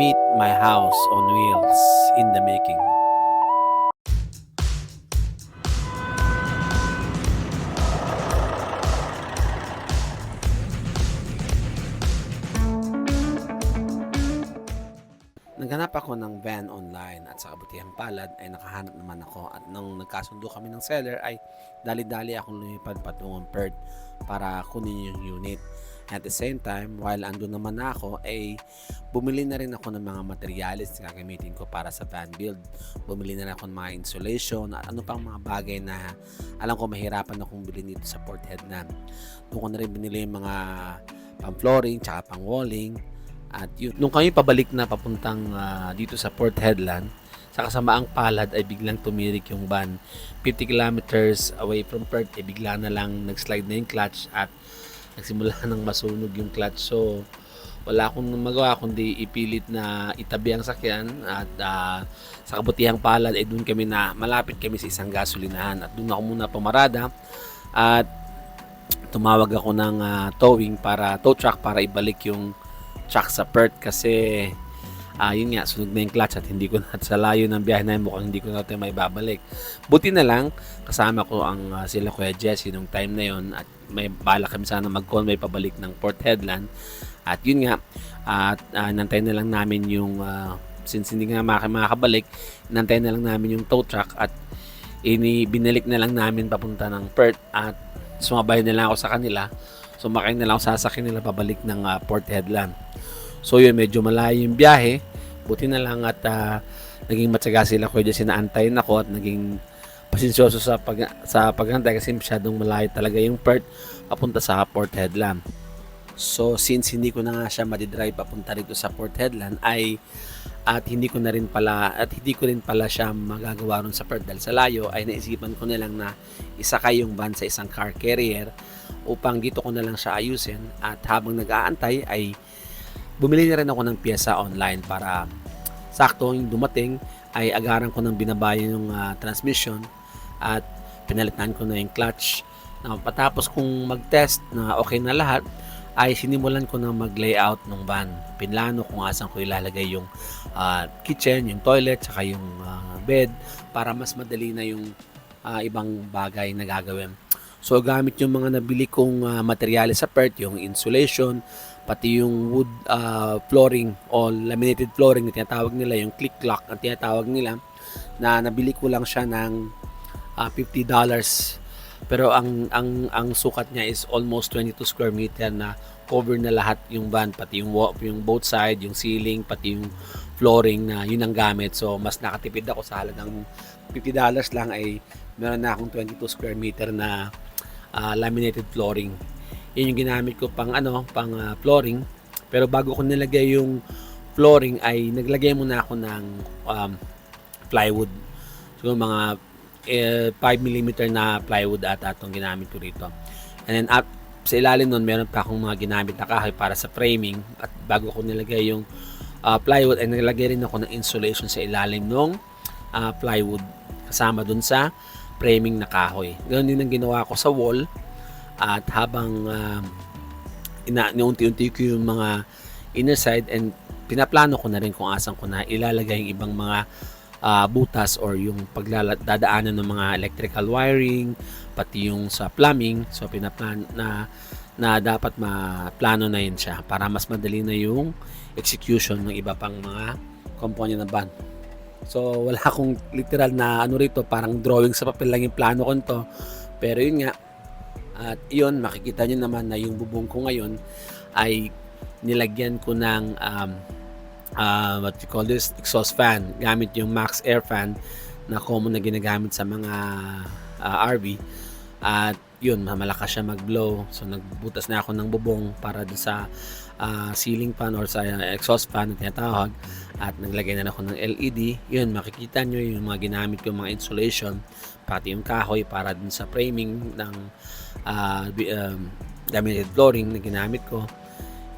Meet my house on wheels in the making. Naghanap ako ng van online at sa kabutihang palad ay nakahanap naman ako at nung nagkasundo kami ng seller ay dali-dali akong lumipad patungong Perth para kunin yung unit. At the same time, while andun naman na ako, ay bumili na rin ako ng mga materials na gagamitin ko para sa van build. Bumili na rin ako ng mga insulation at ano pang mga bagay na alam ko mahirapan akong bilhin dito sa Port Headland. Doon ko na rin binili yung mga pang flooring tsaka pang walling at yun, nung kami pabalik na papuntang ah, dito sa Port Headland, sa kasamaang palad ay biglang tumirik yung van. 50 kilometers away from Perth, eh bigla na lang nag-slide na yung clutch at nagsimula nang masunog yung clutch. So, wala akong magawa kundi ipilit na itabi ang sakyan at ah, sa kabutihang palad ay doon kami na malapit kami sa isang gasolinahan at doon ako muna pumarada at tumawag ako ng ah, towing para tow truck para ibalik yung truck sa Perth kasi ah yun nga, sunog na yung clutch at hindi ko na sa layo ng biyahe na yun, mukhang hindi ko na ito may babalik. Buti na lang, kasama ko ang ah, sila Kuya Jesse nung time na yun at may bala kami sana mag-convoy pabalik ng Port Headland. At yun nga, at ah, nantay na lang namin yung, ah, since hindi nga maka- makakabalik, nantay na lang namin yung tow truck at ini binalik na lang namin papunta ng Perth at sumabay na lang ako sa kanila. Sumakay na lang ako sa sasakyan nila pabalik ng ah, Port Headland. So yun, medyo malayo yung biyahe. Buti na lang at ah, naging matyaga sila ko dyan sinaantayin ako at naging pasensyoso sa pag sa paghantay kasi masyadong malayo talaga yung Perth papunta sa Port Headland. So since hindi ko na nga siya madidrive papunta rito sa Port Headland ay at hindi ko na rin pala at hindi ko rin pala siya magagawa ron sa Perth. Dahil sa layo ay naisipan ko na lang na isakay yung van sa isang car carrier upang dito ko na lang siya ayusin. At habang nag-aantay ay bumili na rin ako ng pyesa online para sakto yung dumating ay agaran ko ng binabayan yung ah, transmission at pinalitan ko na yung clutch na patapos kong mag-test na okay na lahat ay sinimulan ko na mag-layout ng van. Pinlano kung asan ko ilalagay yung ah, kitchen, yung toilet, saka yung ah, bed para mas madali na yung ah, ibang bagay na gagawin. So gamit yung mga nabili kong ah, materyales sa Perth, yung insulation, pati yung wood ah, flooring o laminated flooring na tinatawag nila, yung click clock ang tinatawag nila, na nabili ko lang siya ng ah, $50 pero ang ang ang sukat niya is almost 22 square meter na cover na lahat yung van pati yung yung both side yung ceiling pati yung flooring na yun ang gamit. So mas nakatipid ako sa halagang 50 dollars lang ay meron na akong 22 square meter na ah, laminated flooring yun yung ginamit ko pang ano pang ah, flooring pero bago ko nilagay yung flooring ay naglagay muna ako ng um, plywood so mga eh, 5 mm na plywood ata itong ginamit ko rito. And then up sa ilalim nun, meron pa akong mga ginamit na kahoy para sa framing. At bago ko nilagay yung ah, plywood, ay nilagay rin ako ng insulation sa ilalim ng plywood. Kasama dun sa framing na kahoy. Ganun din ang ginawa ko sa wall. At habang um, ina, unti-unti ko yung mga inner side and pinaplano ko na rin kung asan ko na ilalagay yung ibang mga ah, butas or yung pagdadaanan ng mga electrical wiring, pati yung sa plumbing. So pinaplan na na dapat maplano na yun siya para mas madali na yung execution ng iba pang mga component ng van. So wala akong literal na ano rito, parang drawing sa papel lang yung plano ko nito. Pero yun nga, at yun, makikita nyo naman na yung bubong ko ngayon ay nilagyan ko ng um, uh, what you call this? Exhaust fan. Gamit yung max air fan na common na ginagamit sa mga uh, RV at yun malakas siya mag-blow. So nagbutas na ako ng bubong para sa uh, ceiling fan or sa exhaust fan na tinatawag at naglagay na ako ng LED yun makikita nyo yung mga ginamit ko mga insulation pati yung kahoy para dun sa framing ng uh, um, laminated flooring na ginamit ko.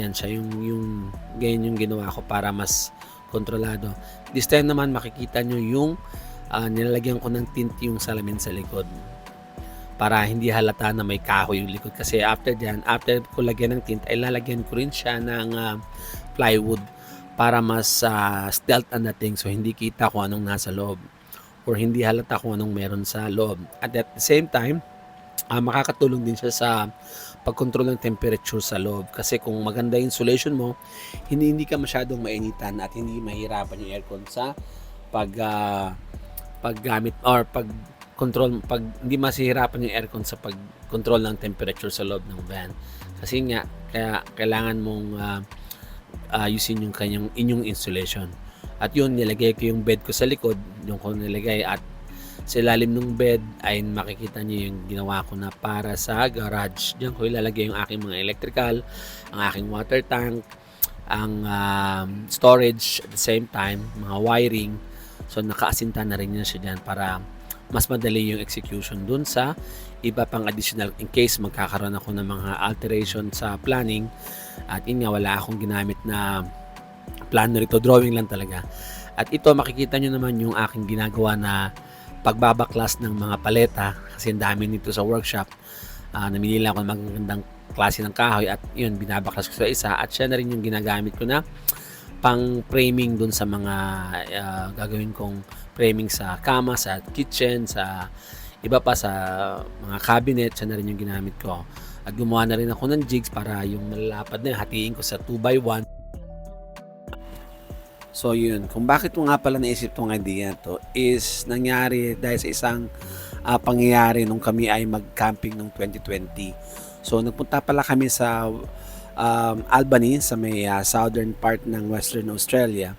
Yan siya yung yung ganyan yung ginawa ko para mas kontrolado. This time naman makikita nyo yung ah, nilalagyan ko ng tint yung salamin sa likod. Para hindi halata na may kahoy yung likod. Kasi after dyan, after ko lagyan ng tint ay lalagyan ko rin siya ng ah, plywood para mas ah, stealth ang dating so hindi kita kung anong nasa loob or hindi halata kung anong meron sa loob. At at the same time, ah, makakatulong din siya sa pagkontrol ng temperature sa loob kasi kung maganda yung insulation mo, hindi hindi ka masyadong mainitan at hindi mahirapan yung aircon sa pag ah, paggamit or pag control pag hindi masihirapan yung aircon sa pag-control ng temperature sa loob ng van. Kasi nga kaya kailangan mong ah, ayusin yung kanyang inyong insulation. At yun, nilagay ko yung bed ko sa likod, yung ko nilagay at sa ilalim ng bed ay makikita niyo yung ginawa ko na para sa garage. Diyan ko ilalagay yung aking mga electrical, ang aking water tank, ang um, storage at the same time, mga wiring. So nakaasinta na rin niya siya dyan para mas madali yung execution dun sa iba pang additional in case magkakaroon ako ng mga alteration sa planning. At yun nga wala akong ginamit na plano rito. Drawing lang talaga. At ito makikita nyo naman yung aking ginagawa na pagbabaklas ng mga paleta. Kasi ang dami nito sa workshop. Ah, namili lang ako ng magagandang klase ng kahoy at yun binabaklas ko sa isa. At siya na rin yung ginagamit ko na pang framing dun sa mga ah, gagawin kong framing sa kama, sa kitchen, sa iba pa sa mga cabinet, siya na rin yung ginamit ko. At gumawa na rin ako ng jigs para yung malalapad na hatiin ko sa 2x1. So yun, kung bakit ko nga pala naisip tong idea to is nangyari dahil sa isang ah, pangyayari nung kami ay mag-camping nung 2020. So nagpunta pala kami sa um, Albany sa may ah, southern part ng Western Australia.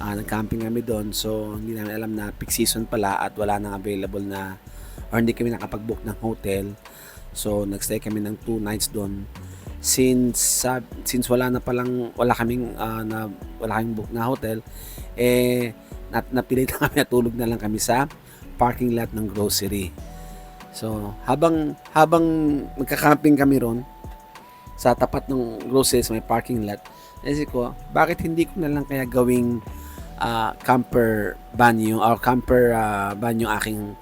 Ah, nag-camping kami doon. So hindi namin alam na peak season pala at wala nang available na or hindi kami nakapag-book ng hotel. So nagstay kami ng two nights doon since sab- since wala na palang wala kaming ah, na wala kaming book na hotel eh nat napilit na kami natulog na lang kami sa parking lot ng grocery. So, habang habang magka-camping kami ron sa tapat ng grocery sa may parking lot, naisip ko, bakit hindi ko na lang kaya gawing ah, camper van yung or camper ah, van yung aking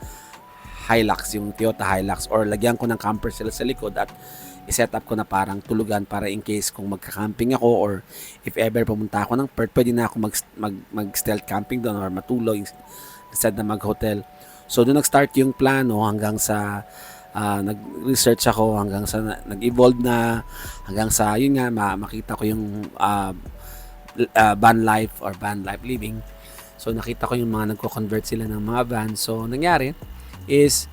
Hilux, yung Toyota Hilux or lagyan ko ng camper sila sa likod at i-set up ko na parang tulugan para in case kung magka-camping ako or if ever pumunta ako ng Perth, pwede na ako mag, mag, mag-stealth camping doon or matulog instead na mag-hotel. So doon nag-start yung plano hanggang sa ah, nag-research ako hanggang sa na- nag-evolve na hanggang sa yun nga ma- makita ko yung l- ah, van life or van life living. So nakita ko yung mga nagko-convert sila ng mga van. So nangyari is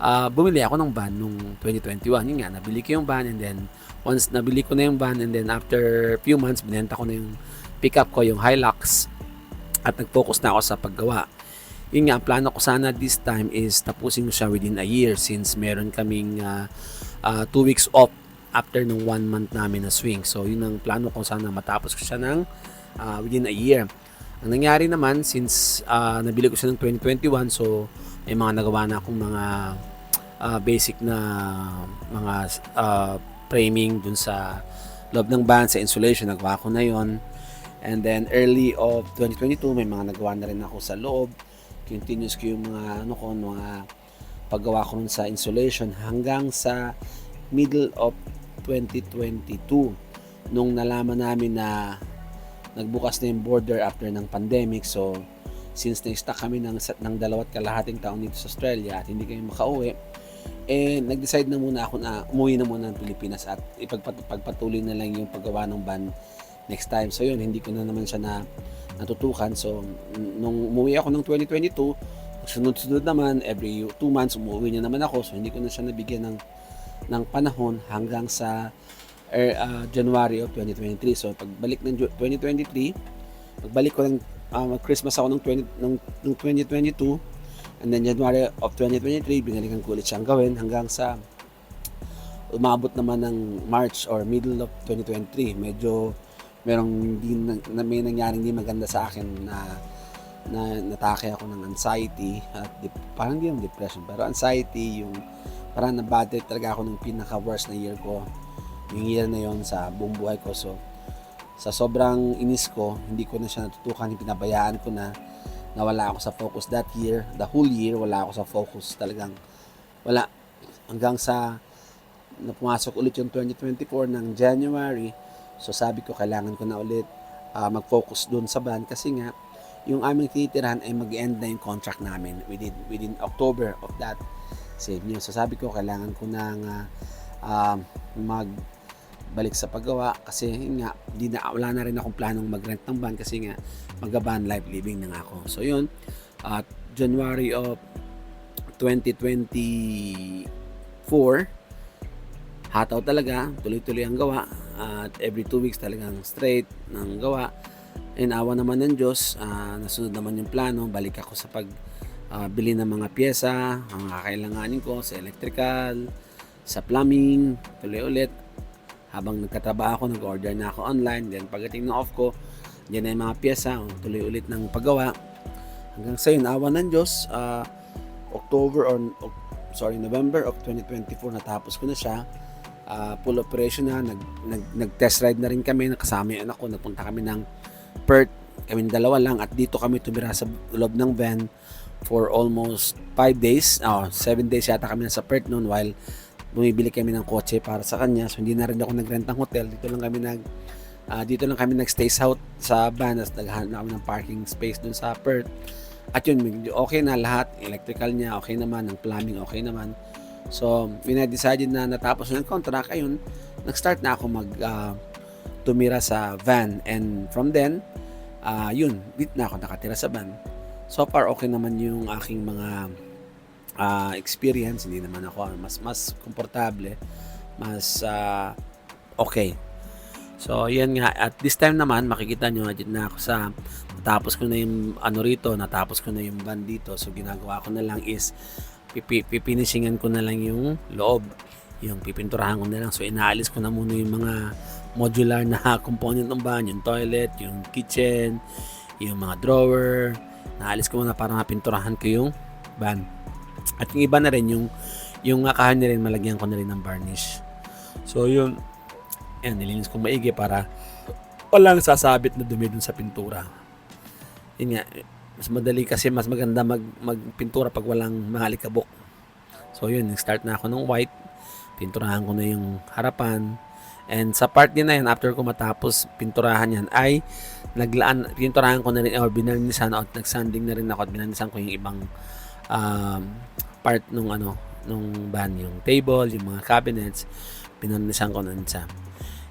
ah, bumili ako ng van nung 2021. Yun nga, nabili ko yung van and then once nabili ko na yung van and then after few months binenta ko na yung pickup ko, yung Hilux at nag-focus na ako sa paggawa. Yun nga, plano ko sana this time is tapusin ko siya within a year since meron kaming ah, ah, two weeks off after nung one month namin na swing. So, yun ang plano ko sana matapos ko siya ng ah, within a year. Ang nangyari naman, since ah, nabili ko siya ng 2021, so may mga nagawa na akong mga ah, basic na mga ah, framing dun sa loob ng van, sa insulation, nagawa ko na yon And then early of 2022, may mga nagawa na rin ako sa loob. Continuous ko yung mga ano ko, mga paggawa ko sa insulation hanggang sa middle of 2022 nung nalaman namin na nagbukas na yung border after ng pandemic. So since na-stuck kami ng, ng dalawat kalahating taon dito sa Australia at hindi kami makauwi eh nag-decide na muna ako na umuwi na muna ng Pilipinas at ipagpatuloy na lang yung paggawa ng van next time. So yun hindi ko na naman siya na natutukan. So nung umuwi ako ng 2022 sunod-sunod naman every 2 months umuwi niya naman ako. So hindi ko na siya nabigyan ng ng panahon hanggang sa er, ah, January of 2023 so pagbalik ng Ju- 2023 pagbalik ko ng ah, Christmas ako ng 20 ng, ng 2022 and then January of 2023 binalikan ko ulit siyang gawin hanggang sa umabot naman ng March or middle of 2023 medyo merong hindi na, may nangyaring hindi maganda sa akin na na natake ako ng anxiety at dep- parang hindi yung depression pero anxiety yung parang na-bad trip talaga ako ng pinaka worst na year ko. Yung year na yon sa buong buhay ko. So sa sobrang inis ko hindi ko na siya natutukan pinabayaan ko na nawala ako sa focus that year. The whole year wala ako sa focus. Talagang wala. Hanggang sa na pumasok ulit yung 2024 ng January so sabi ko kailangan ko na ulit ah, mag-focus doon sa van kasi nga yung aming titirahan ay mag-end na yung contract namin within, within October of that same year. So sabi ko, kailangan ko nang ah, ah, mag balik sa paggawa kasi nga di na, wala na rin akong planong mag-rent ng van kasi nga mag-van life living na ako. So yun, at January of 2024 hataw talaga, tuloy-tuloy ang gawa at every two weeks talagang straight ng gawa. And awa naman ng Diyos, ah, nasunod naman yung plano, balik ako sa pag ah, bili ng mga pyesa, ang kakailanganin ko sa electrical, sa plumbing, tuloy ulit. Habang nagkatrabaho ako, nag-order na ako online. Then pagdating ng off ko, yan na yung mga pyesa, oh, tuloy ulit ng paggawa. Hanggang sa yun, awa ng Diyos, ah, October or Oc- sorry, November of 2024 natapos ko na siya. Ah, full operation na, nag, nag, nag-test ride na rin kami, nakasama yung anak ko, nagpunta kami ng Perth, kami dalawa lang at dito kami tumira sa loob ng van for almost 5 days, oh, 7 days yata kami nasa Perth noon while bumibili kami ng kotse para sa kanya. So hindi na rin ako nag-rent ng hotel, dito lang kami nag ah, dito lang kami nag-stay out sa van at naghahanap na kami ng parking space dun sa Perth. At yun, okay na lahat. Electrical niya, okay naman. Ang plumbing, okay naman. So, when I decided na natapos na yung contract, ayun, nag-start na ako mag ah, tumira sa van. And from then, ah, yun, dito na ako nakatira sa van. So far, okay naman yung aking mga ah, experience. Hindi naman ako mas mas komportable, mas ah, okay. So, yan nga. At this time naman, makikita nyo, dito na ako sa, natapos ko na yung ano rito, natapos ko na yung van dito. So, ginagawa ko na lang is, pipi, pipinishingan ko na lang yung loob. Yung pipinturahan ko na lang. So, inaalis ko na muna yung mga modular na component ng van, yung toilet, yung kitchen, yung mga drawer. Naalis ko muna para mapinturahan ko yung van. At yung iba na rin, yung, yung akahan na rin, malagyan ko na rin ng varnish. So, yun, Ayan, nilinis ko maigi para walang sasabit na dumi dun sa pintura. Yun nga, mas madali kasi mas maganda mag, magpintura pag walang mahalikabok. So yun, start na ako ng white. Pinturahan ko na yung harapan. And sa part din na yan, after ko matapos pinturahan yan, ay naglaan, pinturahan ko na rin, or binarnisan at nagsanding na rin ako at binarnisan ko yung ibang um, part nung ano, nung van, yung table, yung mga cabinets, binarnisan ko na rin siya.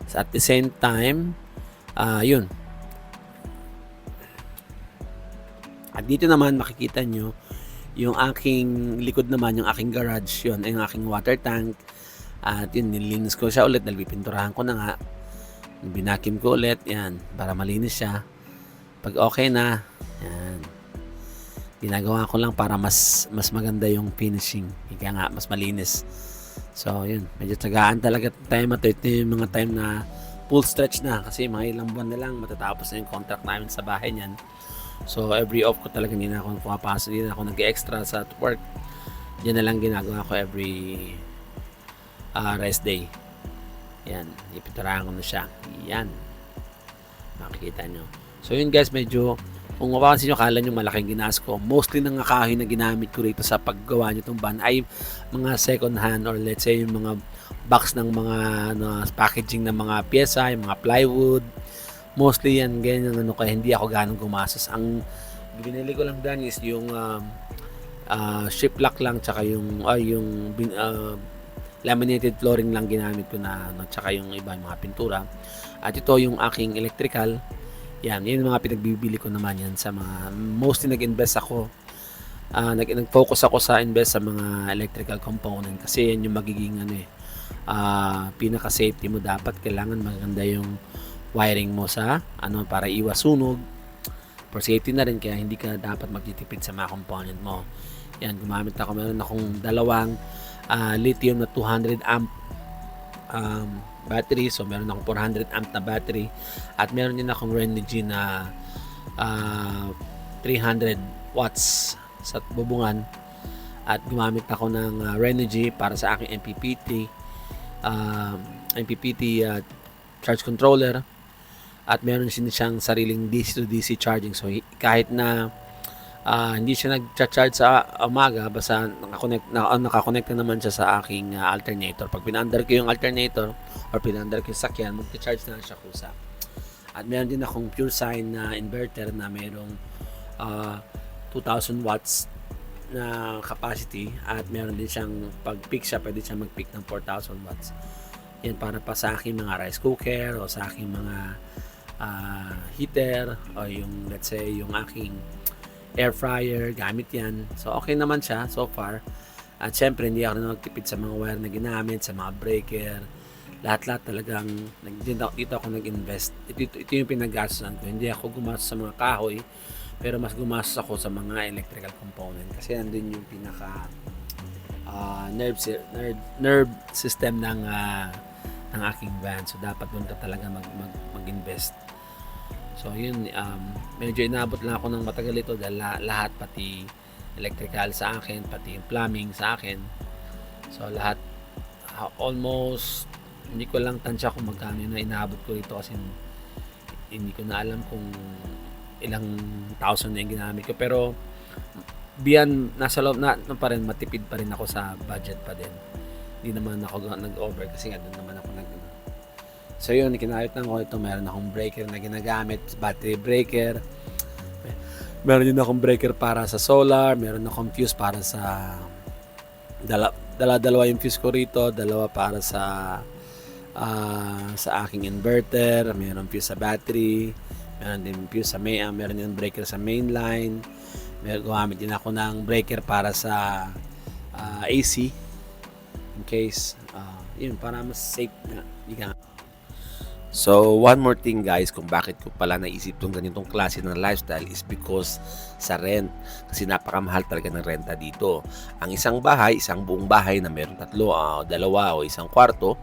So at the same time, ah yun. At dito naman makikita nyo yung aking likod naman, yung aking garage, yun, yung aking water tank. At yun, nilinis ko siya ulit, nalipinturahan ko na nga. Binakim ko ulit, yan, para malinis siya. Pag okay na, yan. Ginagawa ko lang para mas mas maganda yung finishing. Kaya nga, mas malinis. So, yun. Medyo tagaan talaga time at ito yung mga time na full stretch na kasi mga ilang buwan na lang matatapos na yung contract namin sa bahay niyan. So, every off ko talaga hindi na ako pumapasok, hindi na ako nag-extra sa work. Yan na lang ginagawa ko every ah, rest day. Yan. Ipitarahan ko na siya. Yan. Makikita nyo. So, yun guys, medyo kung mapapansin nyo, kala nyo malaking ginas ko. Mostly ng kahoy na ginamit ko rito sa paggawa nyo itong van ay mga second hand or let's say yung mga box ng mga ano, packaging ng mga pyesa, yung mga plywood. Mostly yan, ganyan ano kaya hindi ako ganong gumastos. Ang binili ko lang dyan is yung um, uh, shiplap lang tsaka yung ay yung bin, uh, laminated flooring lang ginamit ko na ano, tsaka yung iba yung mga pintura. At ito yung aking electrical. Yan, yun yung mga pinagbibili ko naman yan sa mga mostly nag-invest ako ah nag nag-focus ako sa invest sa mga electrical component kasi yan yung magiging ano eh ah pinaka safety mo dapat kailangan maganda yung wiring mo sa ano para iwas sunog. For safety na rin kaya hindi ka dapat magtitipid sa mga component mo. Yan gumamit ako. Meron akong dalawang ah, lithium na 200 amp um, battery. So meron akong 400 amp na battery. At meron din akong Renogy na ah, 300 watts sa bubungan. At gumamit ako ng uh, Renogy para sa aking MPPT um, MPPT uh, charge controller at meron din siyang sariling DC to DC charging. So hi- kahit na ah, hindi siya nag-charge sa umaga basta nakakonect na uh, nakakonect na naman siya sa aking uh, alternator. Pag pinandar ko yung alternator or pinandar ko yung sakyan magcha-charge na siya kusa. At meron din akong pure sine na inverter na merong ah, 2,000 watts na capacity. At meron din siyang pag peak siya pwede siya mag peak ng 4,000 watts. Yan para pa sa aking mga rice cooker o sa aking mga ah, heater o yung let's say yung aking air fryer gamit yan. So okay naman siya so far. At syempre hindi ako na nagtipid sa mga wire na ginamit sa mga breaker. Lahat-lahat talagang nag- dito, dito ako nag-invest. Ito, ito, ito yung pinagastusan ko. Hindi ako gumastos sa mga kahoy pero mas gumastos ako sa mga electrical component kasi nandun yung pinaka ah, nerve, nerve nerve system ng ah, ng aking van so dapat doon ka talaga mag, mag, mag-invest. So yun um, medyo inabot lang ako ng matagal ito dahil la- lahat pati electrical sa akin pati yung plumbing sa akin. So lahat ah, almost hindi ko lang tansya kung magkano na inabot ko rito kasi hindi ko na alam kung ilang thousand na yung ginamit ko. Pero beyond nasa loob na, na pa rin matipid pa rin ako sa budget pa din. Hindi naman ako nag-over kasi nga doon naman ako so yun kinayot lang ko ito meron akong breaker na ginagamit battery breaker. Meron din akong breaker para sa solar meron akong fuse para sa dala, dala dalawa yung fuse ko rito dalawa para sa ah, sa aking inverter meron fuse sa battery meron din fuse sa main ah, meron din breaker sa main line meron gumamit din ako ng breaker para sa ah, AC in case ah, yun para mas safe na So, one more thing guys, kung bakit ko pala naisip tong ganitong klase ng lifestyle is because sa rent. Kasi napakamahal talaga ng renta dito. Ang isang bahay, isang buong bahay na meron tatlo, ah, dalawa o isang kwarto,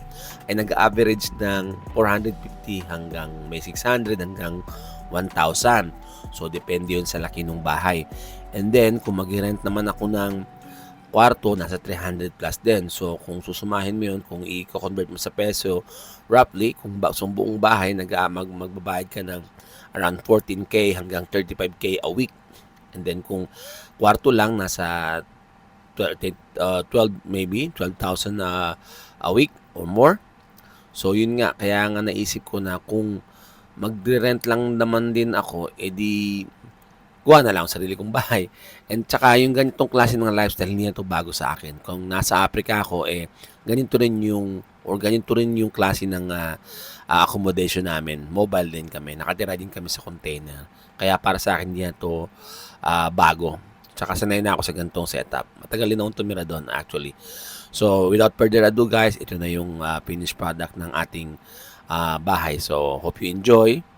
ay nag-average ng 450 hanggang may 600 hanggang 1,000. So, depende yun sa laki ng bahay. And then, kung mag-rent naman ako ng kwarto, nasa 300 plus din. So, kung susumahin mo yun, kung i-convert mo sa peso, roughly, kung ba, sa buong bahay, nag, ah, mag, magbabayad ka ng around 14K hanggang 35K a week. And then, kung kwarto lang, nasa 12, uh, 12 maybe, 12,000 na a week or more. So, yun nga, kaya nga naisip ko na kung magre-rent lang naman din ako, edi gawa na lang ang sarili kong bahay. And tsaka yung ganitong klase ng lifestyle, hindi na to bago sa akin. Kung nasa Africa ako, eh, ganito rin yung, or ganito rin yung klase ng ah, ah, accommodation namin. Mobile din kami. Nakatira din kami sa container. Kaya para sa akin, hindi na to ah, bago. Tsaka sanay na ako sa ganitong setup. Matagal din akong tumira doon actually. So, without further ado guys, ito na yung ah, finished product ng ating ah, bahay. So, hope you enjoy.